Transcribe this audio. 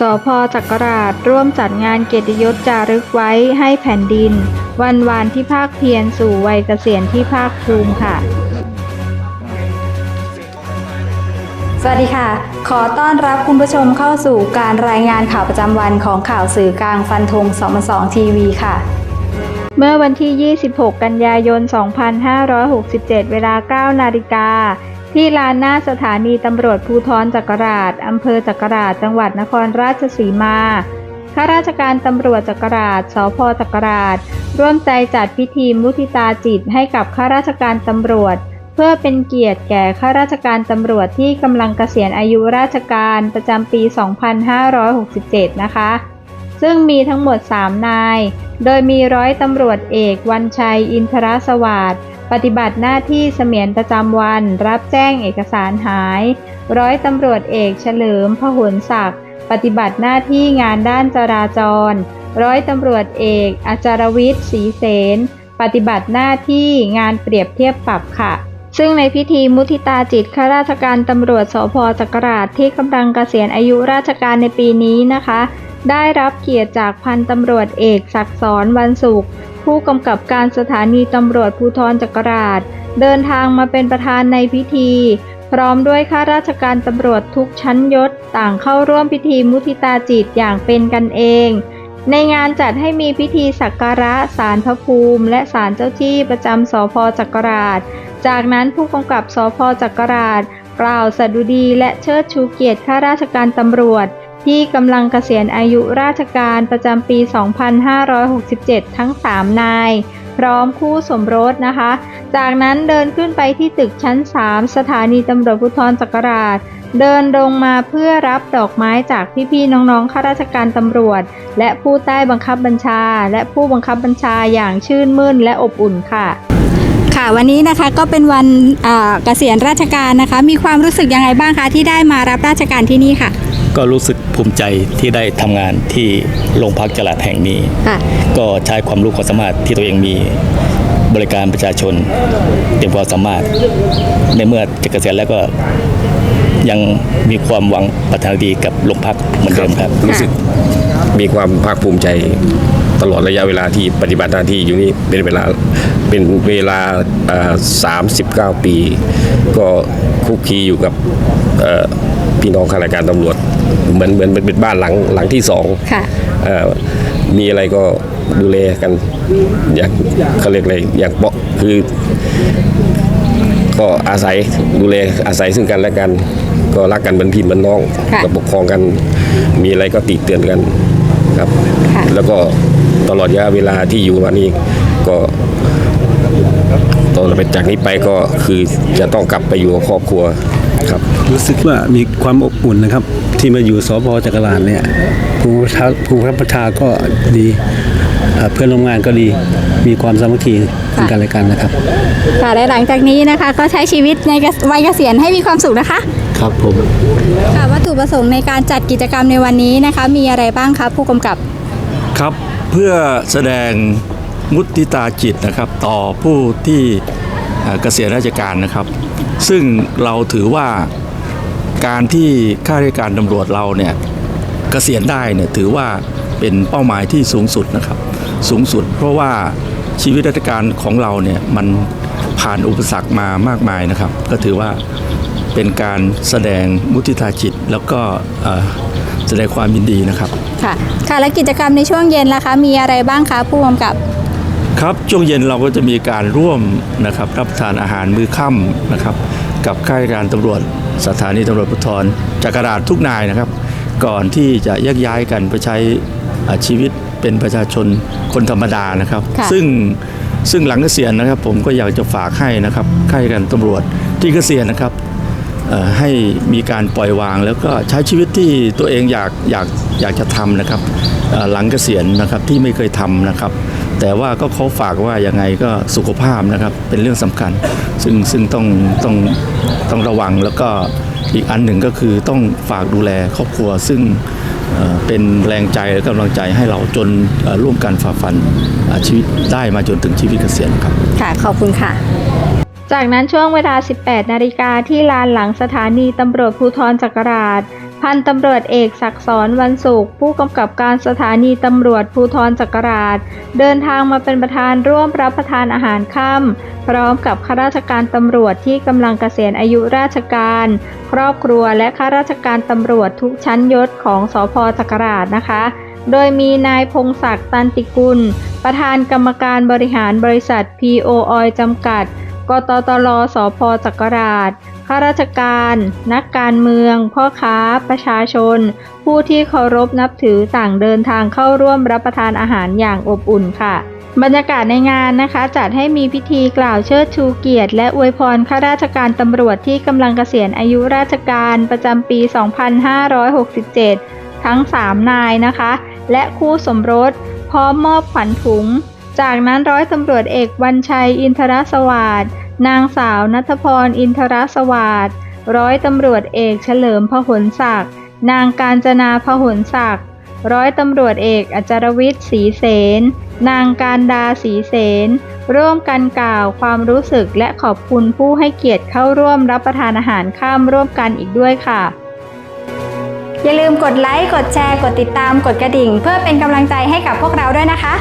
สพจักราชร่วมจัดงานเกียรติยศจารึกไว้ให้แผ่นดิน วันวานที่ภาคเพียรสู่วัยเกษียณที่ภาคภูมิค่ะ สวัสดีค่ะ ขอต้อนรับคุณผู้ชมเข้าสู่การรายงานข่าวประจำวันของข่าวสื่อกลางฟันธง2 2ทีวีค่ะ เมื่อวันที่ 26 กันยายน 2567 เวลา 9 นาฬิกา ที่ลานหน้าสถานีตำรวจภูธรจักราชอำเภอจักราชจังหวัดนครราชสีมาข้าราชการตำรวจจักราชสพจักราช ร่วมใจจัดพิธีมุทิตาจิตให้กับข้าราชการตำรวจ เพื่อเป็นเกียรติแก่ข้าราชการตำรวจที่กำลังเกษียณอายุราชการประจำปี 2567 นะคะ ซึ่งมีทั้งหมด 3 นาย โดยมีร้อยตำรวจเอกวันชัยอินทรสวัสดิ์ ปฏิบัติหน้าที่เสมียนประจำวัน รับแจ้งเอกสารหาย ร้อยตำรวจเอกเฉลิมพหลศักดิ์ปฏิบัติหน้าที่งานด้านจราจร ร้อยตำรวจเอกอาจารวิทย์ศรีเสนปฏิบัติหน้าที่งานเปรียบเทียบปรับค่ะ ซึ่งในพิธีมุทิตาจิตข้าราชการตำรวจสพจักราชที่กำลังเกษียณอายุราชการในปีนี้นะคะ ได้รับเกียรติจากพันตำรวจเอกศักดิ์สอนวันศุกร์ผู้กำกับการสถานีตำรวจภูธรจักราช เดินทางมาเป็นประธานในพิธี พร้อมด้วยข้าราชการตำรวจทุกชั้นยศต่างเข้าร่วมพิธีมุทิตาจิตอย่างเป็นกันเอง ในงานจัดให้มีพิธีสักการะศาลพระภูมิ และศาลเจ้าที่ประจำสพจักราช จากนั้นผู้กำกับสพจักราช กล่าวสดุดีและเชิดชูเกียรติข้าราชการตำรวจ ที่กำลังเกษียณอายุราชการประจำปี 2567 ทั้ง 3 นาย พร้อมคู่สมรสนะคะ จากนั้นเดินขึ้นไปที่ตึกชั้น 3 สถานีตำรวจภูธรจักราช เดินลงมาเพื่อรับดอกไม้จากพี่ๆน้องๆข้าราชการตำรวจ และผู้ใต้บังคับบัญชา และผู้บังคับบัญชาอย่างชื่นมื่นและอบอุ่นค่ะค่ะวันนี้นะคะก็เป็นวันเอ่อเกษียณราชการนะคะ มีความรู้สึกยังไงบ้างคะที่ได้มารับราชการที่นี่ค่ะ ก็รู้สึกภูมิใจที่ได้ทำงานที่โรงพักจลาดแห่งนี้ค่ะก็ใช้ความรู้ความสามารถที่ตัวเองมีบริการประชาชนเต็มความสามารถ ในเมื่อจะเกษียณแล้วก็ยังมีความหวังปรารถนาดีกับโรงพักเหมือนเดิมครับ รู้สึกมีความภาคภูมิใจ ตลอดระยะเวลาที่ปฏิบัติหน้าที่อยู่นี่เป็นเวลาเป็นเวลาเอ่อ39 ปี ก็คุกคีอยู่กับเอ่อพี่น้องข้าราชการตำรวจ เหมือนเหมือนเป็นบ้านหลังหลังที่สองค่ะเอ่อมีอะไรก็ดูแลกันอย่างเขาเรียกอะไรอย่างเปาะคือก็อาศัยดูแลอาศัยซึ่งกันและกัน ก็รักกันเหมือนพี่เหมือนน้องค่ะก็ปกครองกัน มีอะไรก็ติเตือนกันครับค่ะแล้วก็ ตลอดระยะเวลาที่อยู่มานี้ก็ตอนไปจากนี้ไปก็คือจะต้องกลับไปอยู่กับครอบครัวครับ รู้สึกว่ามีความอบอุ่นนะครับ ที่มาอยู่สพจักรลานเนี่ยผู้ประชาผู้รับประชาก็ดีเอ่อเพื่อนร่วมงานก็ดีมีความสามัคคีซึ่งกันและกันนะครับค่ะและหลังจากนี้นะคะ ก็ใช้ชีวิตในเกษวัยเกษียณให้มีความสุขนะคะ ครับผมค่ะวัตถุประสงค์ในการจัดกิจกรรมในวันนี้นะคะ มีอะไรบ้างคะผู้กำกับครับเพื่อแสดงมุติตาจิตนะครับ ต่อผู้ที่เกษียณราชการนะครับ ซึ่งเราถือว่าการที่ข้าราชการตำรวจเราเนี่ยเกษียณได้เนี่ยถือว่าเป็นเป้าหมายที่สูงสุดนะครับ สูงสุด เพราะว่าชีวิตราชการของเราเนี่ยมันผ่านอุปสรรคมามากมายนะครับ ก็ถือว่าเป็นการแสดงมุติตาจิตแล้วก็ แสดงความยินดีนะครับ ค่ะ ค่ะและกิจกรรมในช่วงเย็นล่ะคะ มีอะไรบ้างคะผู้กำกับ ครับช่วงเย็นเราก็จะมีการร่วมนะครับรับประทานอาหารมื้อค่ำนะครับ กับข้าราชการตำรวจ สถานีตำรวจภูธรจักราชทุกนายนะครับ ก่อนที่จะแยกย้ายกันไปใช้อ่าชีวิตเป็นประชาชนคนธรรมดานะครับค่ะซึ่งซึ่งหลังเกษียณนะครับผมก็อยากจะฝากให้นะครับข้าราชการตำรวจที่เกษียณนะครับเอ่อ ให้มีการปล่อยวาง แล้วก็ใช้ชีวิตที่ตัวเองอยากอยากอยากจะทำนะครับหลังเกษียณนะครับที่ไม่เคยทำนะครับ แต่ว่าก็เขาฝากว่ายังไงก็สุขภาพนะครับเป็นเรื่องสำคัญ ซึ่งซึ่งต้องต้องต้องระวังแล้วก็อีกอันหนึ่งก็คือต้องฝากดูแลครอบครัว ซึ่งเป็นแรงใจและกำลังใจให้เราจนร่วมกันฝ่าฟันชีวิตได้มาจนถึงชีวิตเกษียณครับ ค่ะ ขอบคุณค่ะ จากนั้นช่วงเวลา 18 นาฬิกาที่ลานหลังสถานีตำรวจภูธรจักราช พันตำรวจเอกศักดิ์สอนวันสุข ผู้กำกับการสถานีตำรวจภูธรจักราช เดินทางมาเป็นประธานร่วมรับประทานอาหารค่ำพร้อมกับข้าราชการตำรวจที่กำลังเกษียณอายุราชการ ครอบครัวและข้าราชการตำรวจทุกชั้นยศของสพจักราชนะคะโดยมีนายพงศักดิ์ตันติกุล ประธานกรรมการบริหารบริษัท PO Oil จำกัด กตตลสพจักราชข้าราชการ นักการเมือง พ่อค้า ประชาชน ผู้ที่เคารพนับถือต่างเดินทางเข้าร่วมรับประทานอาหารอย่างอบอุ่นค่ะ บรรยากาศในงานนะคะ จัดให้มีพิธีกล่าวเชิดชูเกียรติ และอวยพรข้าราชการตำรวจที่กำลังเกษียณอายุราชการประจำปี 2567 ทั้ง 3 นายนะคะ และคู่สมรส พร้อมมอบขวัญถุง จากนั้นร้อยตำรวจเอกวันชัยอินทรสวัสดนางสาวนัทพรอินทรสวัสดร้อยตำรวจเอกเฉลิมพหลศักดิ์นางการจนาพหลศักดิ์ร้อยตำรวจเอกอัจรวิทย์ศรีเสนนางการดาศรีเสนร่วมกันกล่าวความรู้สึกและขอบคุณผู้ให้เกียรติเข้าร่วมรับประทานอาหารข้ามร่วมกันอีกด้วยค่ะ อย่าลืมกดไลค์ กดแชร์ กดติดตาม กดกระดิ่ง เพื่อเป็นกำลังใจให้กับพวกเราด้วยนะคะ